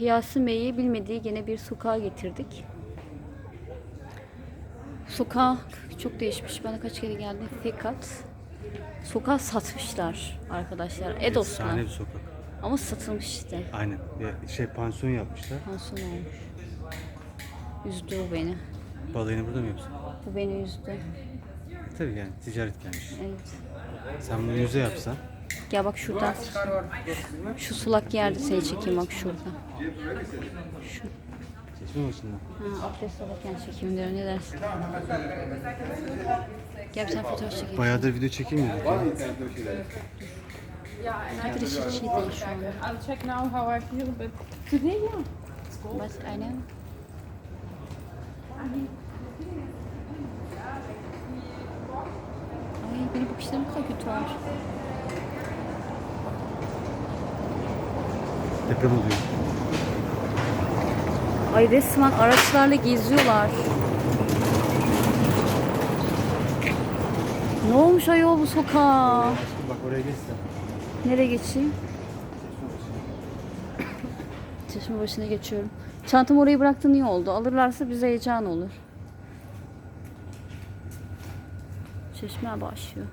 Yasin Bey'i bilmediği gene bir sokağa getirdik. Sokak çok değişmiş. Bana kaç kere geldi. Fakat sokağı satmışlar arkadaşlar. Edos'la. Efsane bir sokak. Ama satılmış işte. Aynen. Ya, şey pansiyon yapmışlar. Pansiyon olmuş. Üzdü o beni. Balayını burada mı yapsın? Bu beni üzdü. Tabii yani ticaret gelmiş. Evet. Sen bunu müze yapsan. Gel bak şurada. Şu sulak yerde seni çekeyim bak şurada. Şu. Ha, abdest alırken çekeyim diyorum ne dersin? Gel bir tane fotoğraf çekeyim. Bayağıdır video çekilmiyorduk ya. Nedir hiç iyi değil şu anda. I'll check now how I feel, but today, yeah. But I know. Ay benim bakışlarım bu kadar kötü olmuş. Deprem oluyor. Ay resmen araçlarla geziyorlar. Ne olmuş ayol bu sokağa? Bak oraya geçsen. Nereye geçeyim? Çeşme başına geçiyorum. Çantamı oraya bıraktın iyi oldu. Alırlarsa bize heyecan olur. Çeşme başlıyor.